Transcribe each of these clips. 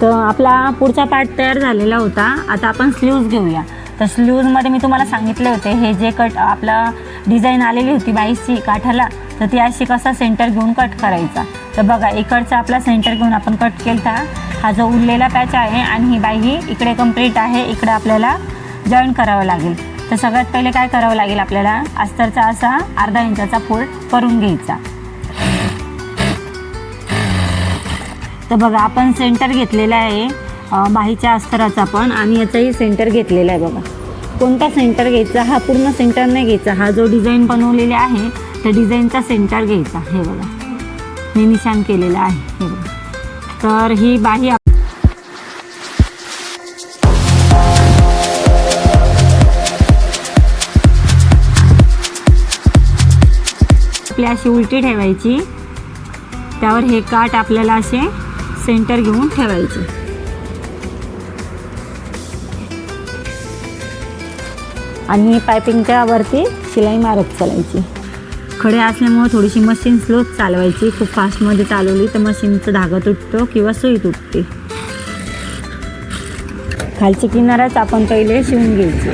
तर आपला पुढचा पार्ट तयार झालेला होता. आता आपण स्लीव्ज घेऊया. तर स्लीव्जमध्ये मी तुम्हाला सांगितले होते हे जे कट आपला डिझाईन आलेली होती बाईसची काठाला तर ती अशी कसा सेंटर घेऊन कट करायचा. तर बघा इकडचा आपला सेंटर घेऊन आपण कट केला हा जो उरलेला पॅच आहे आणि ही बाई ही इकडे कंप्लीट आहे इकडे आपल्याला जॉईन करावं लागेल. तर सगळ्यात पहिले काय करावं लागेल आपल्याला? अस्तरचा असा अर्धा इंचाचा फोल्ड करून घ्यायचा. तर बघा आपण सेंटर घेतलेला आहे बाहीच्या अस्तराचा पण आणि याचाही सेंटर घेतलेला आहे बघा. कोणता सेंटर घ्यायचा? हा पूर्ण सेंटर नाही घ्यायचा. हा जो डिझाईन बनवलेला आहे त्या डिझाईनचा सेंटर घ्यायचा. हे बघा. मी निशाण केलेलं आहे. हे बघा. तर ही बाही आपली अशी उलटी ठेवायची. त्यावर हे काठ आपल्याला असे सेंटर घेऊन ठेवायचे. आणि पायपिंगच्या वरती शिलाई मारत चालायची. खडे असल्यामुळे थोडीशी मशीन स्लो चालवायची. खूप फास्टमध्ये चालवली तर मशीनचं धागा तुटतो किंवा सुई तुटते. खालची किनाराच आपण पहिले शिवून घ्यायची.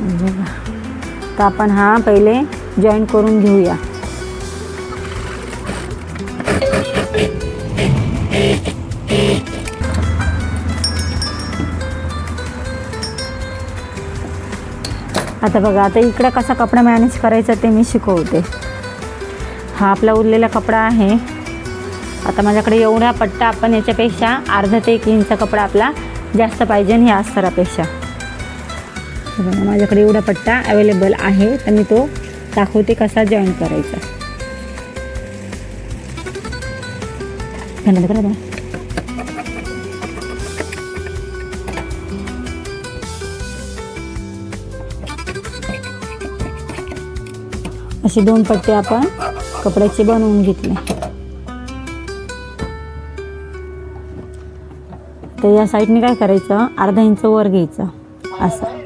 तर आपण हा पहिले जॉईन करून घेऊया. आता बघा आता इकडं कसा कपडा मॅनेज करायचा ते मी शिकवते. हा आपला उरलेला कपडा आहे. आता माझ्याकडे एवढा पट्टा आपण याच्यापेक्षा अर्धा ते एक इंच कपडा आपला जास्त पाहिजे ह्या अस्तरापेक्षा हे बघा, माझ्याकडे एवढा पट्टा अवेलेबल आहे तर मी तो दाखवते कसा जॉईन करायचा. असे दोन पट्टे आपण कपड्याचे बनवून घेतले. तर या साईडने काय करायचं? अर्धा इंच वर घ्यायचं. असं.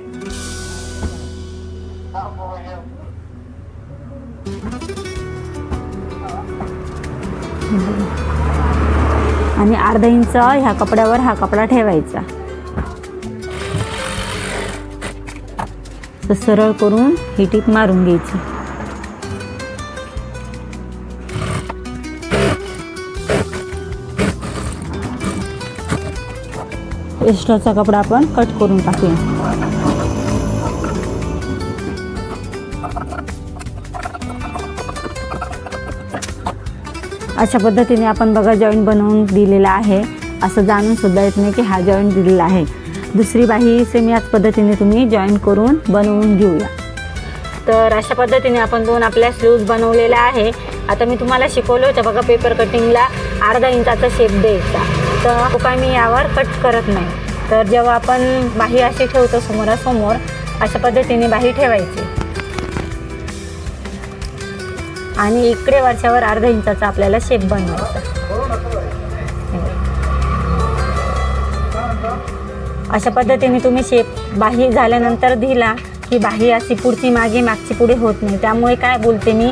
अर्धा इंच ह्या कपड्यावर हा कपडा ठेवायचा. तर सरळ करून ही टीप मारून घ्यायची. एक्स्ट्राचा कपडा आपण कट करून टाकूया. अशा पद्धतीने आपण बघा जॉईंट बनवून दिलेला आहे. असं जाणून सुद्धा येत नाही की हा जॉईंट दिलेला आहे. दुसरी बाही सेम याच पद्धतीने तुम्ही जॉईन करून बनवून घेऊया. तर अशा पद्धतीने आपण दोन आपल्या स्लीव्ज बनवलेल्या आहे. आता मी तुम्हाला शिकवलं होतं बघा पेपर कटिंगला अर्धा इंचाचा शेप द्यायचा. तर तो काय मी यावर कट करत नाही. तर जेव्हा आपण बाही अशी ठेवतो समोरासमोर अशा पद्धतीने बाही ठेवायची. आणि इकडे वरच्यावर अर्धा इंचाचा आपल्याला शेप बनवायचा. अशा पद्धतीने तुम्ही शेप बाही झाल्यानंतर दिला की बाही अशी पुढची मागे मागची पुढे होत नाही. त्यामुळे काय बोलते मी?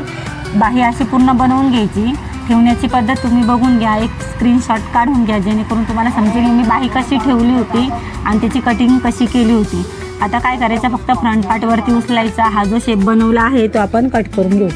बाही अशी पूर्ण बनवून घ्यायची. ठेवण्याची पद्धत तुम्ही बघून घ्या. एक स्क्रीनशॉट काढून घ्या. जेणेकरून तुम्हाला समजेल मी बाही कशी ठेवली होती आणि त्याची कटिंग कशी केली होती. आता काय करायचं? फक्त फ्रंट पार्टवरती उचलायचा. हा जो शेप बनवला आहे तो आपण कट करून घेऊ.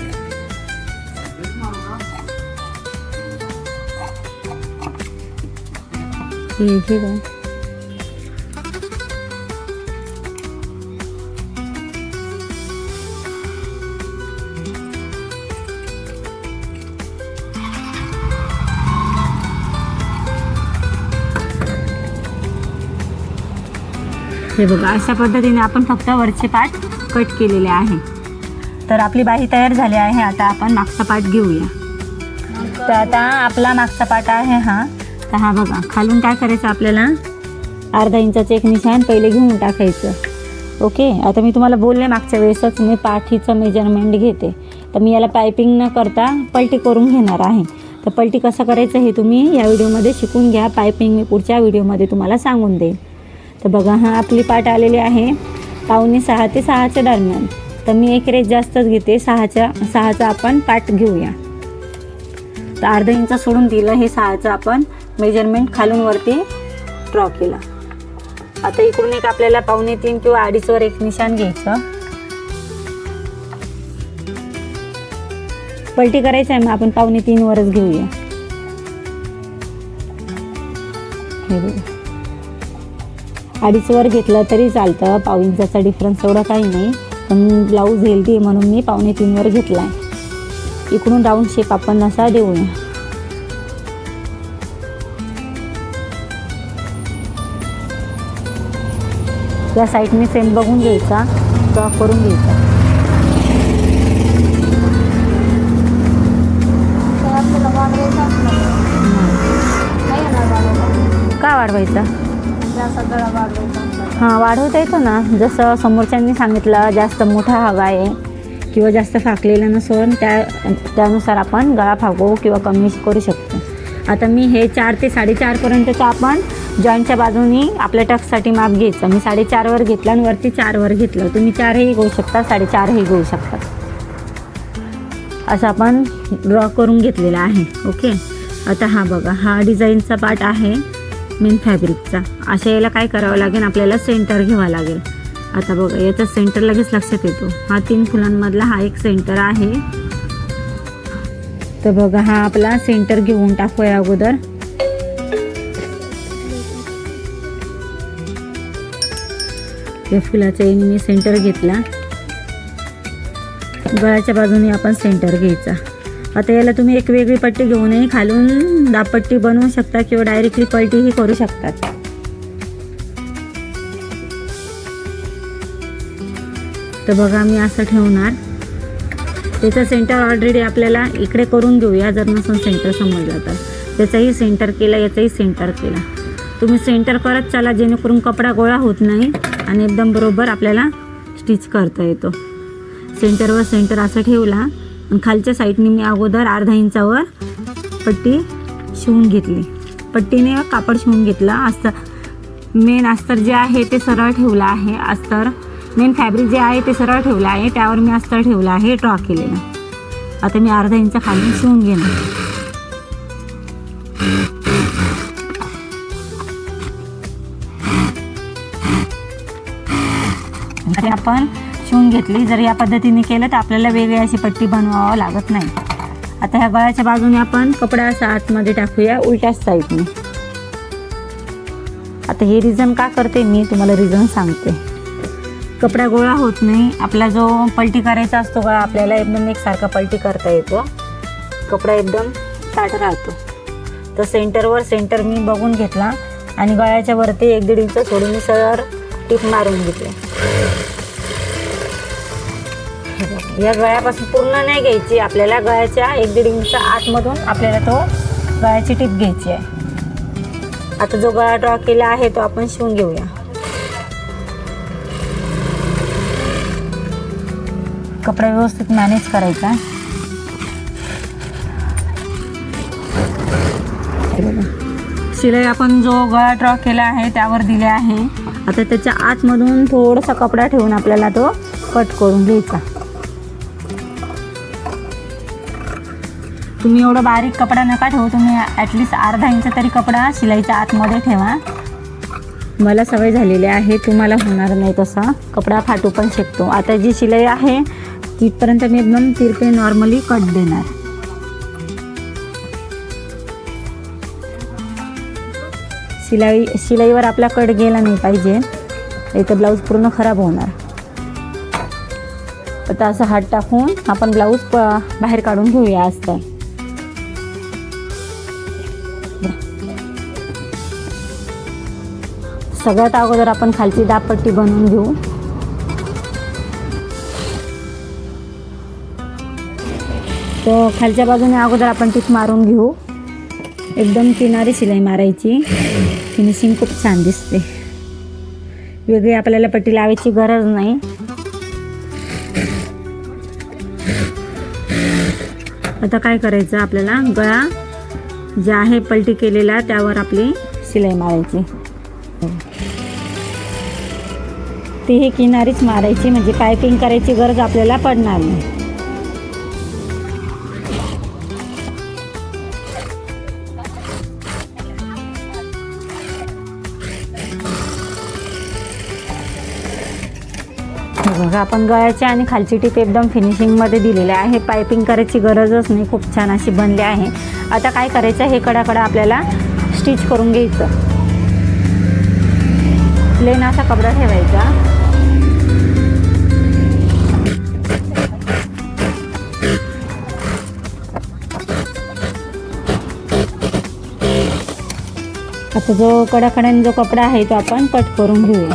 हे बघा अशा पद्धतीने आपण फक्त वरचे पाठ कट केलेले आहे. तर आपली बाही तयार झाली आहे. आता आपण मागचा पाठ घेऊया. तर आता आपला मागचा पाठ आहे हा. तर हा बघा खालून काय करायचं आपल्याला? अर्धा इंचाचं एक निशाण पहिले घेऊन टाकायचं. ओके? आता मी तुम्हाला बोलले मागच्या वेळेसच मी पाठीचं मेजरमेंट घेते. तर मी याला पायपिंग न करता पलटी करून घेणार आहे. तर पलटी कसं करायचं हे तुम्ही या व्हिडिओमध्ये शिकून घ्या. पायपिंग मी पुढच्या व्हिडिओमध्ये तुम्हाला सांगून देईन तर बघा हा आपली पाठ आलेली आहे पावणे सहा ते सहाच्या दरम्यान. तर मी एक रेस जास्तच घेते. सहाच्या सहाचा आपण पाठ घेऊया. तर अर्धा इंच सोडून दिलं हे सहाचं आपण मेजरमेंट खालून वरती ड्रॉ केला. आता इकडून एक आपल्याला पावणे तीन किंवा अडीचवर एक निशाण घ्यायचं. पलटी करायचं आहे मग आपण पावणे तीनवरच घेऊया. हे बघा. अडीचवर घेतलं तरी चालतं पाव इंचाचा डिफरन्स एवढा काही नाही. पण ब्लाऊज हेल्दी आहे म्हणून मी पावणे तीनवर घेतला आहे इकडून राऊंड शेप आपण असा देऊया. या साईडने सेम बघून घ्यायचा ड्रॉ करून घ्यायचा. का वाढवायचा. हां वाढवता येतो ना. जसं समोरच्यांनी सांगितलं जास्त मोठा हवा आहे किंवा जास्त फाकलेला नसून त्या त्यानुसार आपण गळा फाकू किंवा कमी करू शकतो. आता मी हे चार ते साडेचारपर्यंतचं आपण जॉईंटच्या बाजूनी आपल्या टक्ससाठी माप घ्यायचं. मी साडेचारवर घेतलं आणि वरती चारवर घेतलं. तुम्ही चारही घेऊ शकता साडेचारही घेऊ शकता. असं आपण ड्रॉ करून घेतलेला आहे. ओके आता हा बघा हा डिझाईनचा पार्ट आहे. मेन फॅब्रिकचा अशा याला काय करावं लागेल? आपल्याला सेंटर घ्यावा लागेल. आता बघा याचा सेंटर लगेच लक्षात येतो. हा तीन फुलांमधला हा एक सेंटर आहे. तर बघा हा आपला सेंटर घेऊन टाकूया अगोदर. या फुलाच्या एक मी सेंटर घेतला. गळ्याच्या बाजूने आपण सेंटर घ्यायचा. आता याला तुम्ही एक वेगळी पट्टी घेऊनही खालून दापट्टी बनवू शकता किंवा डायरेक्टली पलटीही करू शकतात तर बघा मी असं ठेवणार. त्याचं सेंटर ऑलरेडी आपल्याला इकडे करून घेऊया जर नसून सेंटर समजलं तर. त्याचाही सेंटर केला याचाही सेंटर केला. तुम्ही सेंटर करत चला जेणेकरून कपडा गोळा होत नाही आणि एकदम बरोबर आपल्याला स्टिच करता येतो. सेंटरवर सेंटर असं ठेवला. खालच्या साईडने मी अगोदर अर्धा इंचावर पट्टी शिवून घेतली. पट्टीने कापड शिवून घेतलं. अस्तर मेन अस्तर जे आहे ते सरळ ठेवलं आहे. अस्तर मेन फॅब्रिक जे आहे ते सरळ ठेवलं आहे. त्यावर मी अस्तर ठेवलं आहे. ड्रॉ केलेलं. आता मी अर्धा इंच खाली शिवून घेणार. आपण शिवून घेतली. जर या पद्धतीने केलं तर आपल्याला वेगळी अशी पट्टी बनवावं लागत नाही. आता ह्या गळ्याच्या बाजूने आपण कपडा असा आतमध्ये टाकूया उलट्याच साईडने. आता हे रिझन का करते? मी तुम्हाला रिझन सांगते. कपडा गोळा होत नाही. आपला जो पलटी करायचा असतो गळा आपल्याला एकदम एकसारखा पलटी करता येतो. कपडा एकदम ताट राहतो. तर सेंटरवर सेंटर मी बघून घेतला आणि गळ्याच्या वरती एक दीड इंच सोडून मी सर टीप मारून घेतले. या गळ्यापासून पूर्ण नाही घ्यायची. आपल्याला गळ्याच्या एक दीड इंच आतमधून आपल्याला तो गळ्याची टीप घ्यायची आहे. आता जो गळा ड्रॉ केला आहे तो आपण शिवून घेऊया. कपडा व्यवस्थित मॅनेज करायचा. शिलाई आपण जो गळा ड्रॉ केला आहे त्यावर दिले आहे. आता त्याच्या आतमधून थोडासा कपडा ठेवून आपल्याला तो कट करून घ्यायचा. तुम्ही एवढं बारीक कपडा नका ठेवू तुम्ही ॲटलिस्ट अर्धा इंच तरी कपडा शिलाईच्या आतमध्ये ठेवा. मला सवय झालेली आहे तुम्हाला होणार नाही तसा. कपडा फाटू पण शकतो. आता जी शिलाई आहे तिथपर्यंत मी एकदम तिरपे नॉर्मली कट देणार. शिलाई शिलाईवर आपला कट गेला नाही पाहिजे. इथं ब्लाऊज पूर्ण खराब होणार. आता असं हात टाकून आपण ब्लाऊज प बाहेर काढून घेऊया असतं सगळ्यात अगोदर आपण खालची दापट्टी बनवून घेऊ. तो खालच्या बाजूने अगोदर आपण टीप मारून घेऊ. एकदम किनारी शिलाई मारायची. फिनिशिंग खूप छान दिसते. वेगळी आपल्याला पट्टी लावायची गरज नाही. आता काय करायचं? आपल्याला गळा जे आहे पलटी केलेला त्यावर आपली शिलाई मारायची. ती ही किनारीच मारायची म्हणजे पायपिंग करायची गरज आपल्याला पडणार नाही. बघा आपण गळ्याची आणि खालची टीप एकदम फिनिशिंगमध्ये दिलेली आहे. पायपिंग करायची गरजच नाही खूप छान अशी बनली आहे. आता काय करायचं हे कडाकडा आपल्याला स्टिच करून घ्यायचं. प्लेन असा कपडा ठेवायचा. आता जो कडाकड्याने जो कपडा आहे तो आपण कट करून घेऊया.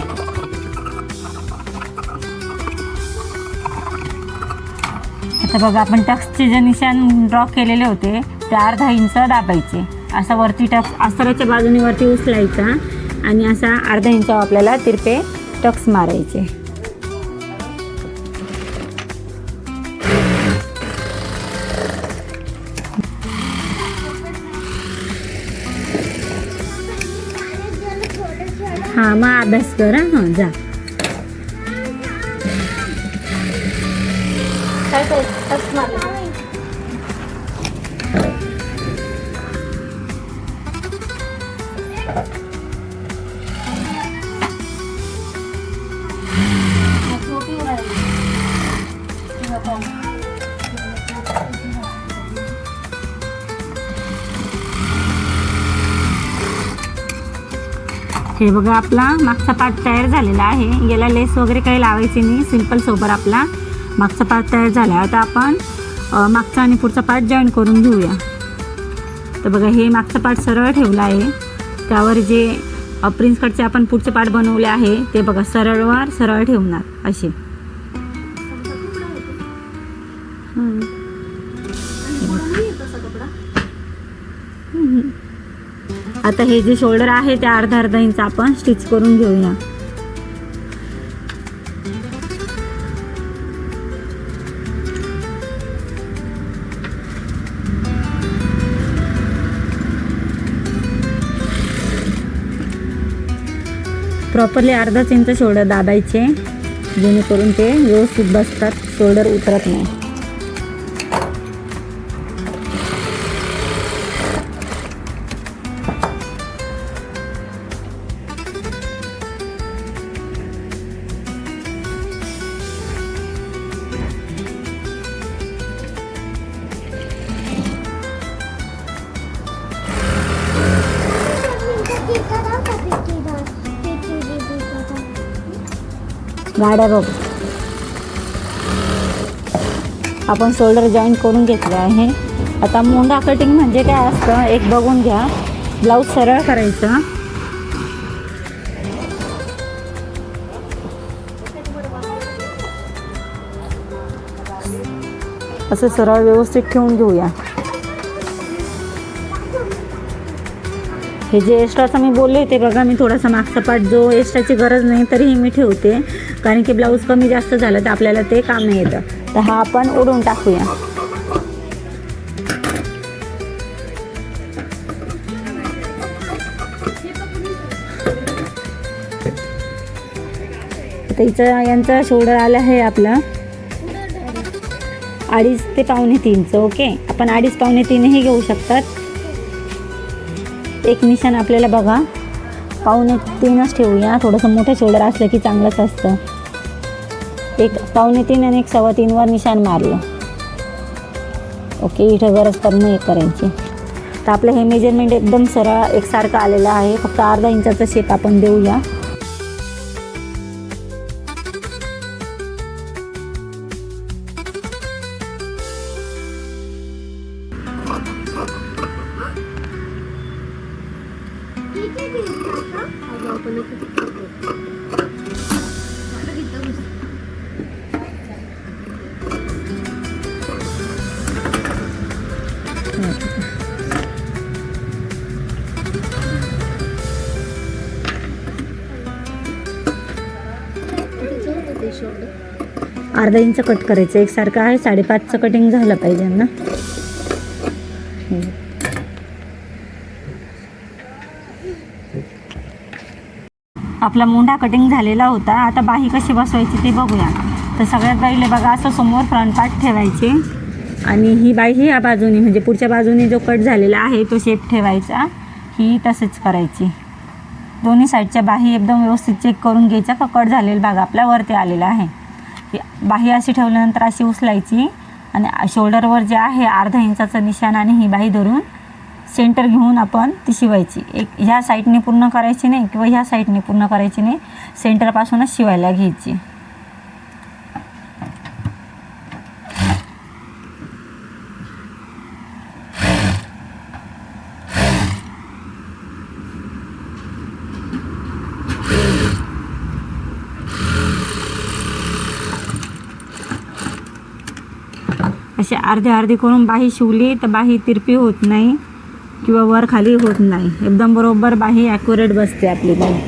आता बघा आपण टक्सचे जे निशाण ड्रॉ केलेले होते ते अर्धा इंच दाबायचे. असा वरती टक्स अस्तराच्या बाजूने वरती उचलायचा. आणि असा अर्धा इंच आपल्याला तिरपे टक्स मारायचे. हां मग अभ्यास कर हां जा. काय हे बघा आपला मागचा पार्ट तयार झालेला आहे. याला लेस वगैरे काही लावायचे नाही. सिंपल सोबर आपला मागचा पार्ट तयार झाला आता आपण मागचा आणि पुढचा पार्ट जॉईन करून घेऊया. तर बघा हे मागचा पार्ट सरळ ठेवला आहे. त्यावर जे प्रिन्स कटचे आपण पुढचे पार्ट बनवले आहे ते बघा सरळवर सरळ ठेवणार असे. आता हे जे शोल्डर आहे ते अर्धा अर्धा इंच आपण स्टिच करून घेऊया. प्रॉपरली अर्धाच इंच शोल्डर दाबायचे जेणेकरून ते व्यवस्थित बसतात शोल्डर उतरत नाही. गाड्या बघ. आपण शोल्डर जॉईन करून घेतले आहे. आता मोंडा कटिंग म्हणजे काय असतं? एक बघून घ्या. ब्लाऊज सरळ करायचं. असं सरळ व्यवस्थित ठेवून घेऊया. हे जे एक्स्ट्राचं मी बोलले ते बघा मी थोडासा मागचा पाठ जो एक्स्ट्राची गरज नाही तरीही मी ठेवते. कारण की ब्लाऊज कमी जास्त झालं तर आपल्याला ते काम नाही येतं. तर हा आपण ओढून टाकूया. त्याचं यांचं यांचा शोल्डर आला आहे आपला. अडीच ते पावणे तीनचं ओके आपण अडीच पावणे तीनही घेऊ शकतात. एक निशाण आपल्याला बघा. पावणे तीनच ठेवूया. थोडंसं मोठं शोल्डर असलं की चांगलंच असतं. एक पावणे तीन आणि एक सव्वा तीनवर निशाण मारलं. ओके इथं गरज तर एक करायची तर आपलं हे मेजरमेंट एकदम सरळ एकसारखं आलेलं आहे. फक्त अर्धा इंचाचं शेप आपण देऊया. अर्धा इंच कट करायचं. एकसारखं आहे साडेपाचचं कटिंग झालं पाहिजे ना आपला मुंडा कटिंग झालेला होता. आता बाही कशी बसवायची ते बघूया. तर सगळ्यात पहिले बघा असं समोर फ्रंट पार्ट ठेवायचे. आणि ही बाई ही या बाजूने म्हणजे पुढच्या बाजूने जो कट झालेला आहे तो शेप ठेवायचा. ही तसेच करायची. दोन्ही साईडच्या बाही एकदम व्यवस्थित चेक करून घ्यायचा का कट झालेला भाग आपल्या वरती आलेला आहे. बाही अशी ठेवल्यानंतर अशी उचलायची आणि शोल्डरवर जे आहे अर्धा इंचाचं निशाण आणि ही बाही धरून सेंटर घेऊन आपण ती शिवायची. एक ह्या साईडने पूर्ण करायची नाही किंवा ह्या साईडने पूर्ण करायची नाही. सेंटरपासूनच शिवायला घ्यायची. अशी अर्धे अर्धे करून बाही शिवली तर बाही तिरपी होत नाही किंवा वर खाली होत नाही. एकदम बरोबर बाही ॲक्युरेट बसते आपली बाही.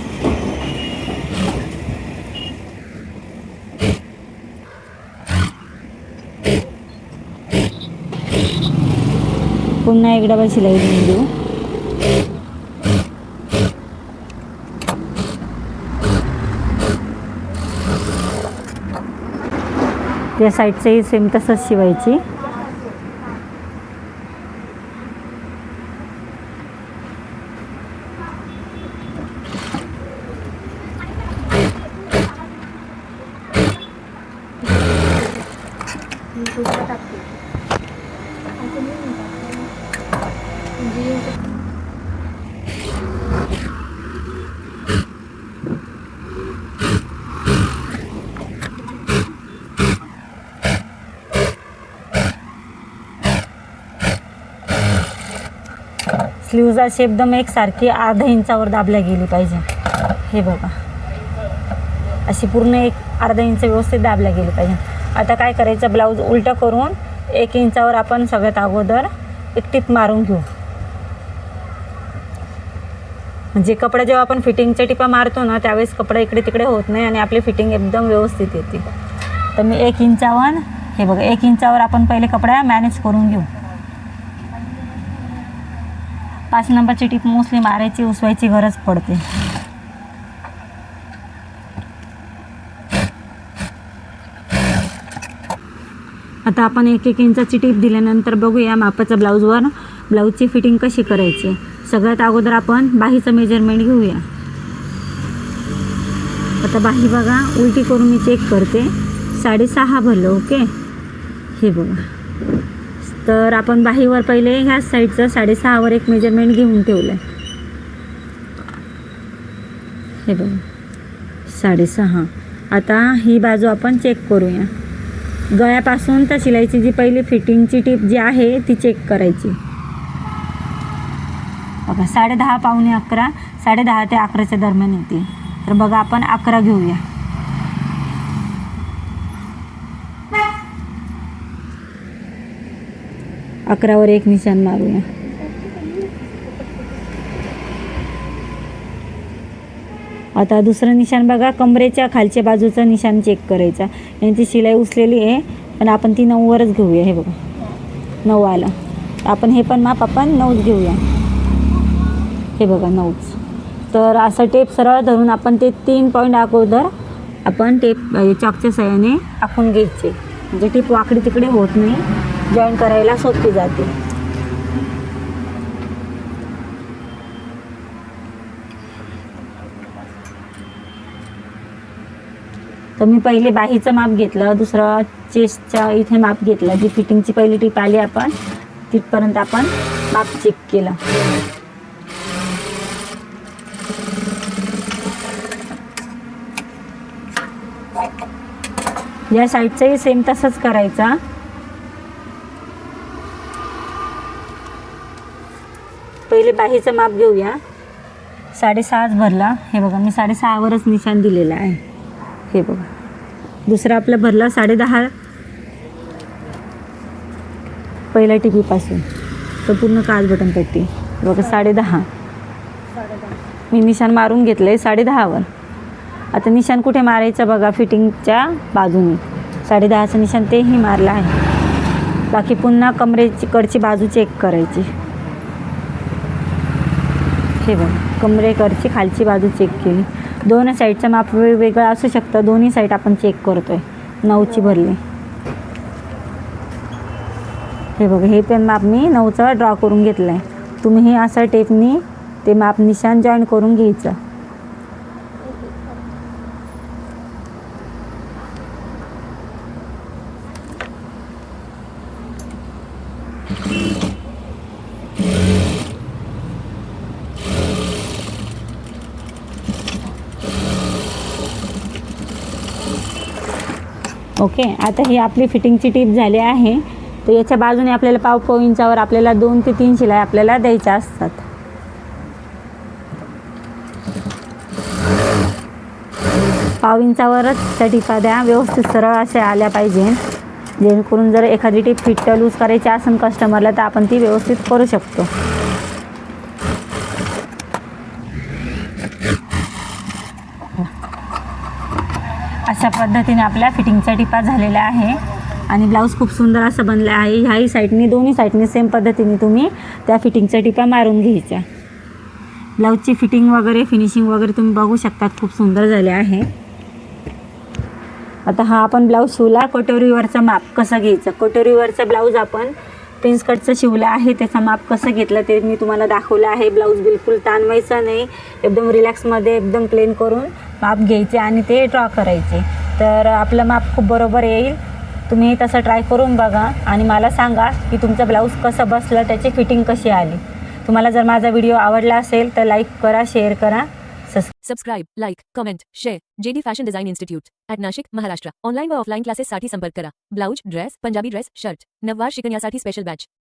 पुन्हा एक डबा शिलाई देऊन देऊ या साईडचंही सेम तसंच शिवायची. स्लीवचा अशी एकदम एकसारखी अर्धा इंचावर दाबल्या गेली पाहिजे. हे बघा. अशी पूर्ण एक अर्धा इंच व्यवस्थित दाबल्या गेली पाहिजे. आता काय करायचं? ब्लाऊज उलटं करून एक इंचावर आपण सगळ्यात अगोदर एक टिप मारून घेऊ. म्हणजे कपडा जेव्हा आपण फिटिंगच्या टिपा मारतो ना त्यावेळेस कपडा इकडे तिकडे होत नाही आणि आपली फिटिंग एकदम व्यवस्थित येते. तर मी एक इंचावर हे बघा एक इंचावर आपण पहिले कपडा मॅनेज करून घेऊ. पाच नंबरची टीप मोस्टली मारायची उसवायची गरज पडते. आता आपण एक एक इंचाची टीप दिल्यानंतर बघूया मापाच्या ब्लाऊजवर ब्लाऊजची फिटिंग कशी करायची? सगळ्यात अगोदर आपण बाहीचं मेजरमेंट घेऊया. आता बाही बघा उलटी करून मी चेक करते. साडेसहा भरलं ओके हे बघा. तर आपण बाहीवर पहिले ह्याच साईडचं साडेसहावर एक मेजरमेंट घेऊन ठेवलं आहे हे बघा. साडेसहा. आता ही बाजू आपण चेक करूया. गळ्यापासून तर शिलाईची जी पहिली फिटिंगची टीप जी आहे ती चेक करायची. बघा साडेदहा पावणे अकरा साडेदहा ते अकराच्या दरम्यान येते. तर बघा आपण अकरा घेऊया. अकरावर एक निशाण मारूया. आता दुसरं निशाण बघा कमरेच्या खालच्या बाजूचं निशाण चेक करायचा. यांची शिलाई उचलेली आहे पण आपण ती नऊवरच घेऊया हे बघा. नऊ आला. आपण हे पण माप आपण नऊच घेऊया. हे बघा नऊच. तर असं टेप सरळ धरून आपण ते तीन पॉईंट अगोदर आपण टेप चॉकच्या सहाय्याने आखून घ्यायचे. म्हणजे टेप वाकडी तिकडे होत नाही. जॉईन करायला सोपी जाते. तर मी पहिले बाहीचं माप घेतलं दुसरं चेस्टच्या इथे माप घेतलं. जी फिटिंगची पहिली टीप आली आपण तिथपर्यंत आपण माप चेक केलं. या साईडचाही सेम तसंच करायचा. पहिले बाहीचं माप घेऊया. साडेसहाच भरला. हे बघा मी साडेसहावरच निशाण दिलेलं आहे. हे बघा. दुसरा आपला भरला साडेदहा. पहिल्या टिपीपासून तर पूर्ण काच बटन पट्टी बघा साडेदहा. मी निशाण मारून घेतलं आहे साडेदहावर. आता निशाण कुठे मारायचं बघा फिटिंगच्या बाजूने. साडेदहाचं निशाण तेही मारलं आहे. बाकी पुन्हा कमरेची कडची बाजू चेक करायची. हे बघ कमरेकडची खालची बाजू चेक केली. दोन साईडचं माप वेगवेगळं असू शकतं. दोन्ही साईड आपण चेक करतोय. नऊची भरली. हे बघा हे पण माप मी नऊचा ड्रॉ करून घेतलं आहे तुम्ही असं टेपनी ते माप निशान जॉईन करून घ्यायचं. ओके आता ही आपली फिटिंगची टीप झाली आहे. तर याच्या बाजूने आपल्याला पाव पाव इंचावर आपल्याला दोन ते तीन शिलाई आपल्याला द्यायच्या असतात. पाव इंचावरच त्या टिपा द्या व्यवस्थित सरळ अशा आल्या पाहिजे. जेणेकरून जर एखादी टीप फिट लूज करायची असेल कस्टमरला तर आपण ती व्यवस्थित करू शकतो अशा पद्धतीने आपल्या फिटिंगचा टिपा झालेला आहे. आणि ब्लाऊज खूप सुंदर असं बनलं आहे. ह्याही साईडनी दोन्ही साईडनी सेम पद्धतीने तुम्ही त्या फिटिंगचा टिपा मारून घ्यायचा. ब्लाऊजची फिटिंग वगैरे फिनिशिंग वगैरे तुम्ही बघू शकतात. खूप सुंदर झाले आहे. आता हा आपण ब्लाऊज शिवला. कटोरीवरचं माप कसं घ्यायचं? कटोरीवरचं ब्लाऊज आपण प्रिन्स कटचं शिवलं आहे. त्याचा माप कसं घेतलं ते मी तुम्हाला दाखवलं आहे. ब्लाऊज बिलकुल ताणवायचं नाही. एकदम रिलॅक्समध्ये एकदम प्लेन करून माप घ्यायचे आणि ते ड्रॉ करायचे. तर आपलं माप खूप बरोबर येईल. तुम्ही तसं ट्राय करून बघा आणि मला सांगा की तुमचं ब्लाऊज कसं बसलं त्याची फिटिंग कशी आली. तुम्हाला जर माझा व्हिडिओ आवडला असेल तर लाईक करा शेअर करा. Subscribe like comment share J D fashion design institute at Nashik Maharashtra online व ऑफलाईन क्लासेससाठी संपर्क करा. Blouse dress Punjabi dress shirt नववार शिकण्यासाठी स्पेशल बॅच